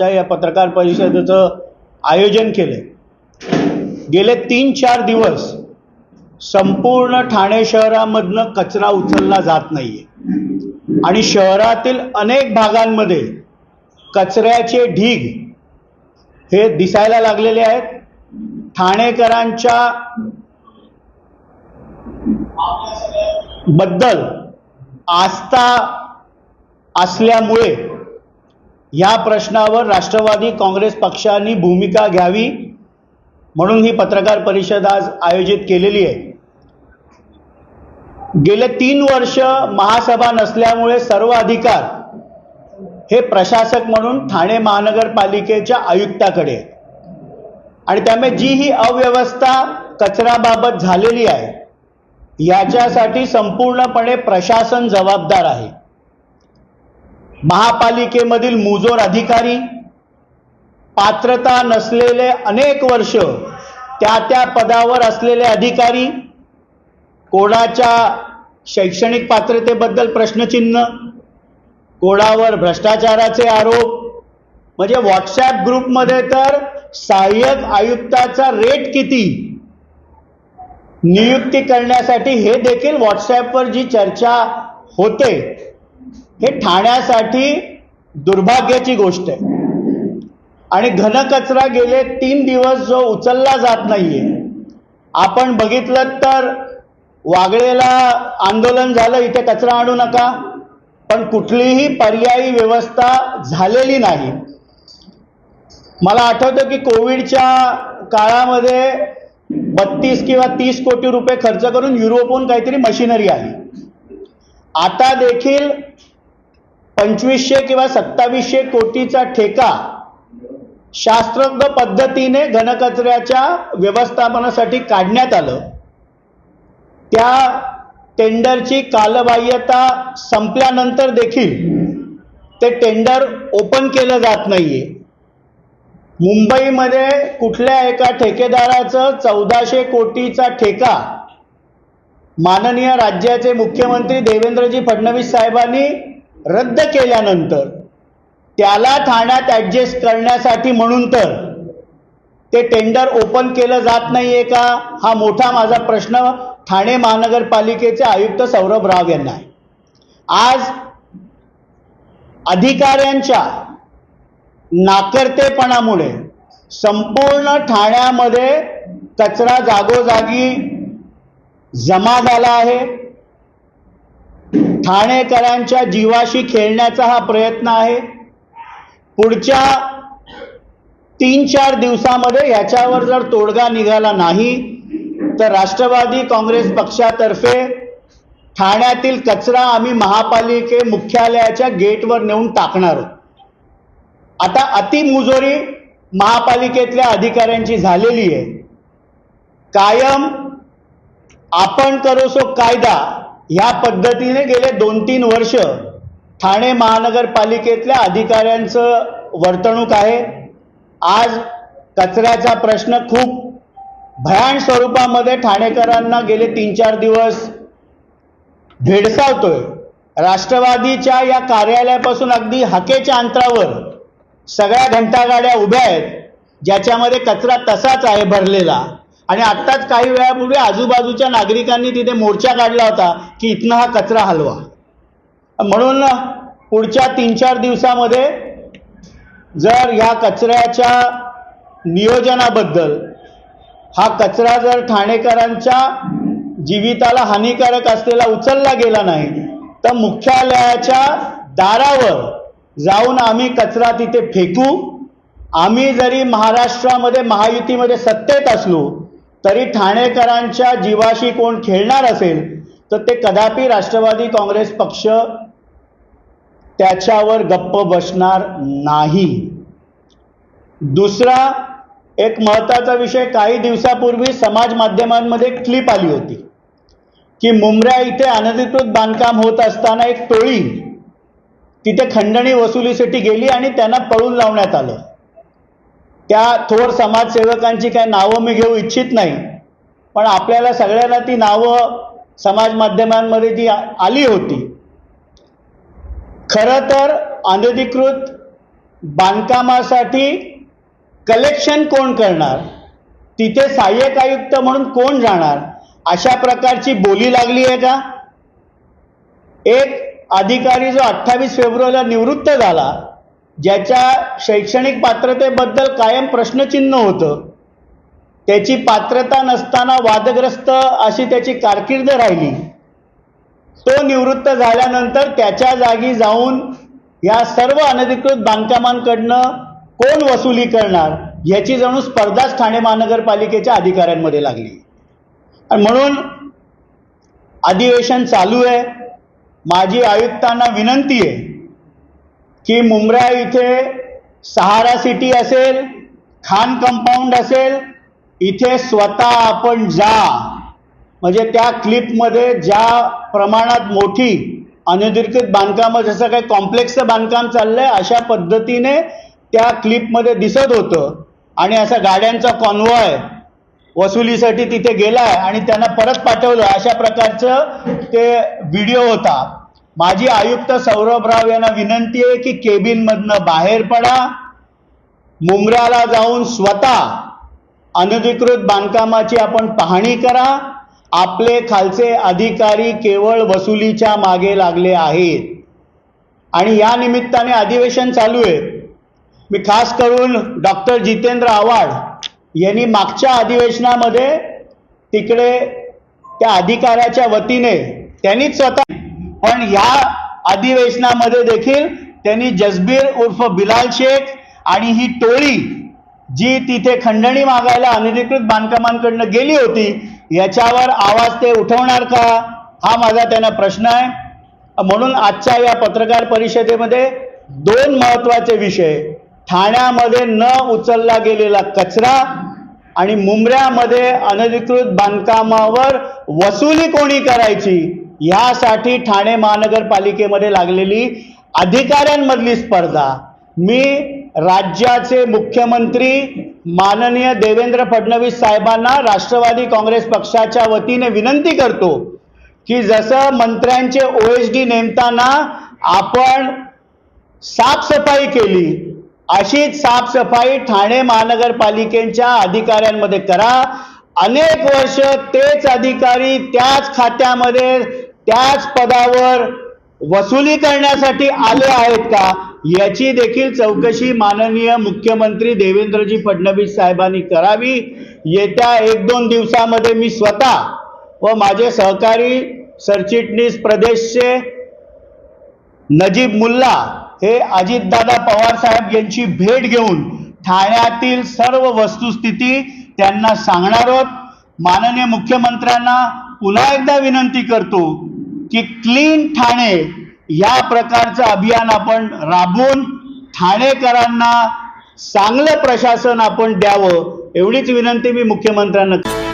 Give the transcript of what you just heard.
आजच्या या पत्रकार परिषदेचं आयोजन केलं गेले तीन चार दिवस संपूर्ण ठाणे शहरामधनं कचरा उचलला जात नाहीये. आणि शहरातील अनेक भागांमध्ये कचऱ्याचे ढीग हे दिसायला लागलेले आहेत. ठाणेकरांच्या बद्दल आस्था असल्यामुळे या प्रश्नावर राष्ट्रवादी काँग्रेस पक्षाने भूमिका घ्यावी म्हणून ही पत्रकार परिषद आज आयोजित केलेली आहे. गेले तीन वर्ष महासभा नसल्यामुळे सर्व अधिकार हे प्रशासक म्हणून ठाणे महानगरपालिकेच्या आयुक्ताकडे आणि त्यामुळे जी ही अव्यवस्था कचऱ्याबाबत झालेली आहे याच्यासाठी संपूर्णपणे प्रशासन जबाबदार आहे. महापालिकेमधील मुजोर अधिकारी पात्रता नसलेले अनेक वर्ष त्या त्या पदावर असलेले अधिकारी कोणाच्या शैक्षणिक पात्रतेबद्दल प्रश्नचिन्ह कोणावर भ्रष्टाचाराचे आरोप म्हणजे व्हॉट्सॲप ग्रुपमध्ये तर सहाय्यक आयुक्ताचा रेट किती नियुक्ती करण्यासाठी हे देखील व्हॉट्सॲपवर जी चर्चा होते हे ठाण्यासाठी दुर्भाग्याची गोष्ट आहे. आणि घनकचरा गेले तीन दिवस जो उचलला जात नाहीये. आपण बघितलं तर वागळेला आंदोलन झालं इथे कचरा आणू नका. पण कुठलीही पर्यायी व्यवस्था झालेली नाही. मला आठवतं की कोविडच्या काळामध्ये बत्तीस किंवा तीस कोटी रुपये खर्च करून युरोपहून काहीतरी मशिनरी आली. आता देखील पंचवीसशे किंवा सत्तावीसशे कोटीचा ठेका शास्त्रज्ञ पद्धतीने घनकचऱ्याच्या व्यवस्थापनासाठी काढण्यात आलं. त्या टेंडरची कालबाह्यता संपल्यानंतर देखील ते टेंडर ओपन केलं जात नाहीये. मुंबईमध्ये कुठल्या एका ठेकेदाराचं चौदाशे कोटीचा ठेका माननीय राज्याचे मुख्यमंत्री देवेंद्रजी फडणवीस साहेबांनी रद्द केल्यानंतर त्याला ठाण्यात ॲडजस्ट करण्यासाठी म्हणून तर ते टेंडर ओपन केलं जात नाही आहे का? हा मोठा माझा प्रश्न ठाणे महानगरपालिकेचे आयुक्त सौरभ राव यांना आहे. आज अधिकाऱ्यांच्या नाकर्तेपणामुळे संपूर्ण ठाण्यामध्ये कचरा जागोजागी जमा झाला आहे. ठाणेकरांच्या जीवाशी खेळण्याचा हा प्रयत्न आहे. पुढच्या तीन चार दिवसामध्ये याच्यावर जर तोडगा निघाला नाही तर राष्ट्रवादी काँग्रेस पक्षातर्फे ठाण्यातील कचरा आम्ही महापालिके मुख्यालयाच्या गेटवर नेऊन टाकणार आहोत. आता अतिमुजोरी महापालिकेतल्या अधिकाऱ्यांची झालेली आहे. कायम आपण करोसो कायदा. ह्या पद्धतीने गेले दोन तीन वर्ष ठाणे महानगरपालिकेतल्या अधिकाऱ्यांचं वर्तणूक आहे. आज कचऱ्याचा प्रश्न खूप भयान स्वरूपामध्ये ठाणेकरांना गेले तीन चार दिवस भेडसावतोय. राष्ट्रवादीच्या या कार्यालयापासून अगदी हाकेच्या अंतरावर सगळ्या घंटागाड्या उभ्या आहेत ज्याच्यामध्ये कचरा तसाच आहे भरलेला. आणि आत्ताच काही वेळापूर्वी आजूबाजूच्या नागरिकांनी तिथे मोर्चा काढला होता की इथनं हा कचरा हलवा. म्हणून पुढच्या तीन चार दिवसामध्ये जर ह्या कचऱ्याच्या नियोजनाबद्दल हा कचरा जर ठाणेकरांच्या जीविताला हानिकारक असलेला उचलला गेला नाही तर मुख्यालयाच्या दारावर जाऊन आम्ही कचरा तिथे फेकू. आम्ही जरी महाराष्ट्रामध्ये महायुतीमध्ये सत्तेत असलो तरी ठाणेकरांच्या जीवाशी कोण खेळणार असेल तर ते कदापि राष्ट्रवादी काँग्रेस पक्ष त्याच्यावर गप्प बसणार नाही. दुसरा एक महत्त्वाचा विषय काही दिवसापूर्वी समाज माध्यमांमध्ये क्लिप आली होती की मुंबऱ्या इथे अनधिकृत बांधकाम होत असताना एक टोळी तिथे खंडणी वसुलीसाठी गेली आणि त्यांना पळून लावण्यात आलं. त्या थोर समाजसेवकांची काही नावं मी घेऊ इच्छित नाही. पण आपल्याला सगळ्यांना ती नावं समाज माध्यमांमध्ये जी आली होती. खरं तर अनधिकृत बांधकामासाठी कलेक्शन कोण करणार? तिथे सहाय्यक आयुक्त म्हणून कोण जाणार? अशा प्रकारची बोली लागली आहे का? एक अधिकारी जो अठ्ठावीस फेब्रुवारीला निवृत्त झाला ज्याच्या शैक्षणिक पात्रतेबद्दल कायम प्रश्नचिन्ह होतं त्याची पात्रता नसताना वादग्रस्त अशी त्याची कारकीर्द राहिली. तो निवृत्त झाल्यानंतर त्याच्या जागी जाऊन या सर्व अनधिकृत बांधकामांकडनं कोण वसुली करणार याची जणू स्पर्धाच ठाणे महानगरपालिकेच्या अधिकाऱ्यांमध्ये लागली. आणि म्हणून अधिवेशन चालू आहे. माझी आयुक्तांना विनंती आहे की मुंब्रा इथे सहारा सिटी असेल खान कंपाऊंड असेल इथे स्वतः आपण जा. म्हणजे त्या क्लिपमध्ये ज्या प्रमाणात मोठी अनधिकृत बांधकामं जसं काही कॉम्प्लेक्सचं बांधकाम चाललंय अशा पद्धतीने त्या क्लिपमध्ये दिसत होतं. आणि असा गाड्यांचा कॉन्वॉय वसुलीसाठी तिथे गेलाय आणि त्यांना परत पाठवलं. अशा प्रकारचं ते व्हिडिओ होता. माझी आयुक्त सौरभ राव यांना विनंती आहे की केबिनमधनं बाहेर पडा. मुंब्र्याला जाऊन स्वतः अनधिकृत बांधकामाची आपण पाहणी करा. आपले खालचे अधिकारी केवळ वसुलीच्या मागे लागले आहेत. आणि या निमित्ताने अधिवेशन चालू आहे. मी खास करून डॉक्टर जितेंद्र आव्हाड यांनी मागच्या अधिवेशनामध्ये तिकडे त्या अधिकाऱ्याच्या वतीने त्यांनीच स्वतः पण या अधिवेशनामध्ये देखील त्यांनी जसबीर उर्फ बिलाल शेख आणि ही टोळी जी तिथे खंडणी मागायला अनधिकृत बांधकामांकडनं गेली होती याच्यावर आवाज ते उठवणार का? हा माझा त्यांना प्रश्न आहे. म्हणून आजच्या या पत्रकार परिषदेमध्ये दोन महत्त्वाचे विषय ठाण्यामध्ये न उचलला गेलेला कचरा आणि मुंबऱ्यामध्ये अनधिकृत बांधकामावर वसुली कोणी करायची? यासाठी ठाणे महानगरपालिकेमध्ये लागलेली अधिकाऱ्यांमधली स्पर्धा. मी राज्याचे मुख्यमंत्री माननीय देवेंद्र फडणवीस साहेबांना राष्ट्रवादी काँग्रेस पक्षाच्या वतीने विनंती करतो की जसं मंत्र्यांचे ओ एस डी नेमताना आपण साफसफाई केली अशीच साफसफाई ठाणे महानगरपालिकेच्या अधिकाऱ्यांमध्ये करा. अनेक वर्ष तेच अधिकारी त्याच खात्यामध्ये त्याच पदावर वसुली करण्यासाठी आले आहेत का? याची देखील चौकशी माननीय मुख्यमंत्री देवेंद्रजी फडणवीस साहेबांनी करावी. येत्या एक दोन दिवसामध्ये मी स्वतः व माझे सहकारी सरचिटणीस प्रदेशचे नजीब मुल्ला हे अजितदादा पवार साहेब यांची भेट घेऊन ठाण्यातील सर्व वस्तुस्थिती त्यांना सांगणार आहोत. माननीय मुख्यमंत्र्यांना पुन्हा एकदा विनंती करतो. की क्लीन ठाणे या प्रकारचं अभियान आपण राबवून ठाणेकरांना चांगलं प्रशासन आपण द्यावं एवढीच विनंती मी मुख्यमंत्र्यांना